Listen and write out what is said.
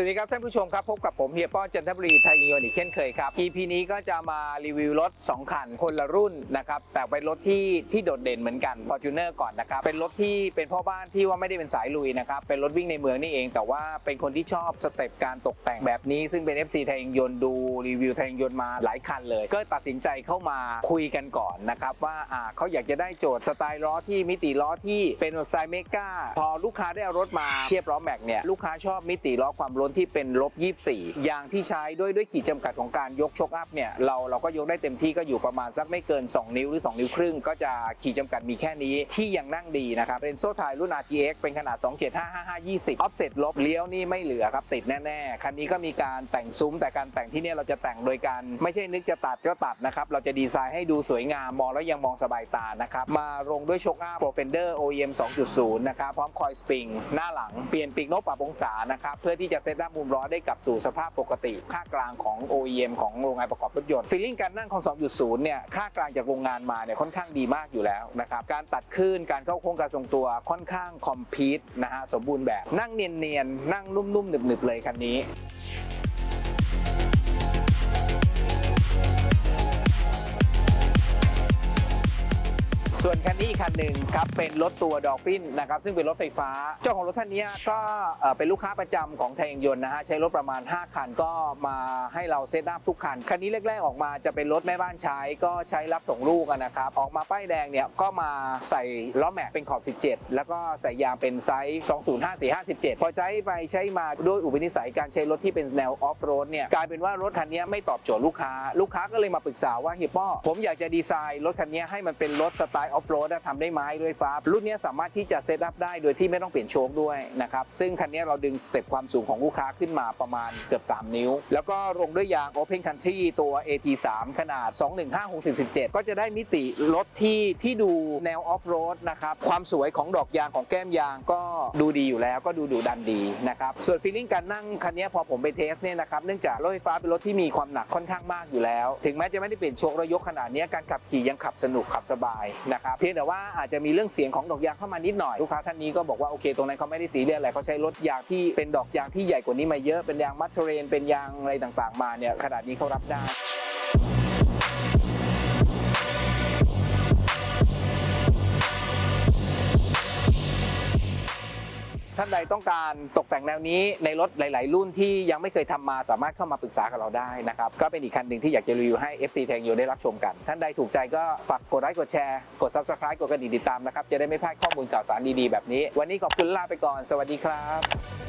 สวัสดีครับท่านผู้ชมครับ พบกับผมเฮียป้อจันทบุรีไทยยิงยนต์อีกเช่นเคยครับ EP นี้ก็จะมารีวิวรถ 2 คันคนละรุ่นนะครับแต่เป็นรถที่ที่โดดเด่นเหมือนกัน Fortuner ก่อนนะครับ เป็นรถที่เป็นพ่อบ้านที่ว่าไม่ได้เป็นสายลุยนะครับ เป็นรถวิ่งในเมืองนี่เอง แต่ว่าเป็นคนที่ชอบสเต็ปการตกแต่งแบบนี้ ซึ่งเป็น FC ไทยยิงยนต์ดูรีวิวไทยยิงยนต์มาหลายคันเลย ก็ตัดสินใจเข้ามาคุยกันก่อนนะครับว่าอ่าเขาอยากจะได้โจทย์สไตล์ล้อที่มิติล้อที่เป็นแบบสไตล์เมกาพอลูกค้าได้เอารถมาเทียบล้อแม็กเนี่ยลูกค้าชอบมิติล้อความล้นที่เป็นลบ 24 ยางที่ใช้ด้วยด้วยขีดจำกัดของการยกชกอัพเนี่ยเราเราก็ยกได้เต็มที่ก็อยู่ประมาณสักไม่เกิน 2 นิ้วหรือ 2 นิ้วครึ่ง ก็จะขีดจำกัดมีแค่นี้ที่ยังนั่งดีนะครับเป็นโซ่ไทยรุ่น RTX เป็นขนาด 275520 offset ลบเลี้ยวนี่ไม่เหลือครับติดแน่ๆคันนี้ก็มีการแต่งซุ้มแต่การแต่งที่เนี่ยเราจะแต่งโดยการไม่ใช่นึกจะตัดก็ตัดนะครับเราจะดีไซน์ให้ดูสวยงามมองแล้วยังมองสบายตานะครับมาลงด้วยชกอัพ Profender OEM 2.0 นะครับพร้อมคอยสปริงหน้าหลังเปลี่ยนปีกนกปรับองศานะครับเพื่อที่จะเซตด้านมุมล้อได้กลับสู่สภาพปกติ ค่ากลางของ OEM ของโรงงานประกอบรถยนต์ฟีลลิ่งการนั่งของ 2.0 เนี่ย ค่ากลางจากโรงงานมาเนี่ยค่อนข้างดีมากอยู่แล้วนะครับ การตัดคลื่น การเข้าโค้งการทรงตัวค่อนข้างคอมพีทนะฮะสมบูรณ์แบบ นั่งเนียนๆ นั่งนุ่มๆหนึบๆเลยคันนี้ ส่วนคันนี้อีกคันหนึ่งครับเป็นรถตัวดอลฟินนะครับซึ่งเป็นรถไฟฟ้า เจ้าของรถท่านนี้ก็เป็นลูกค้าประจำของไทยยางยนต์นะฮะใช้รถประมาณ 5 คันก็มาให้เราเซตอัพทุกคัน คันนี้แรกๆออกมาจะเป็นรถแม่บ้านใช้ก็ใช้รับส่งลูกนะครับออกมาป้ายแดงเนี่ยก็มาใส่ล้อแม็กเป็นขอบ 17 แล้วก็ใส่ยางเป็นไซส์205 457 พอใช้ไปใช้มาด้วยอุปนิสัยการใช้รถที่เป็นแนวออฟโรดเนี่ยกลายเป็นว่ารถคันนี้ไม่ตอบโจทย์ลูกค้า ลูกค้าก็เลยมาปรึกษาว่าเฮียป้อผมอยากจะดีไซน์รถคันนี้ให้มันเป็นรถสไตล์ออฟโรดทำได้ไหมด้วยฟ้า รุ่นนี้สามารถที่จะเซตอัพได้โดยที่ไม่ต้องเปลี่ยนโชคด้วยนะครับ ซึ่งคันนี้เราดึงสเต็ปความสูงของลูกค้าขึ้นมาประมาณเกือบ 3 นิ้ว แล้วก็ลงด้วยยาง Open Country ตัว AT3 ขนาด 215ก็จะได้มิติรถที่ที่ดูแนวออฟโรดนะครับ ความสวยของดอกยางของแก้มยางก็ดูดีอยู่แล้วก็ดูดุดันดีนะครับ ส่วนฟีลลิ่งการนั่งคันนี้พอผมไปเทสเนี่ยนะครับ เนื่องจากรถไฟฟ้าเป็นรถที่มีความหนักค่อนข้างมากอยู่แล้ว ถึงแม้จะไม่ได้เปลี่ยนโชคระยกขนาดนี้การขับขี่ยังขับสนุกขับสบายนะครับเพียงแต่ว่าอาจจะมีเรื่องเสียงของดอกยางเข้ามานิดหน่อยลูกค้าท่านนี้ก็บอกว่าโอเคตรงนั้นเขาไม่ได้สีเรียสอะไรเขาใช้รถยางที่เป็นดอกยางที่ใหญ่กว่านี้มาเยอะเป็นยางมัทเทเรนเป็นยางอะไรต่างๆ มาเนี่ยขนาดนี้เขารับได้ ท่านใดต้องการตกแต่งแนวนี้ในรถหลาย ๆ รุ่นที่ยังไม่เคยทำมาสามารถเข้ามาปรึกษากับเราได้นะครับก็เป็นอีกคันหนึ่งที่อยากจะรีวิวให้ FC แทงยูได้รับชมกัน ท่านใดถูกใจก็ฝากกดไลค์กดแชร์กด Subscribe กดกระดิ่งติดตามนะครับจะได้ไม่พลาดข้อมูลข่าวสารดี ๆ แบบนี้ วันนี้ขอบคุณลาไปก่อน สวัสดีครับ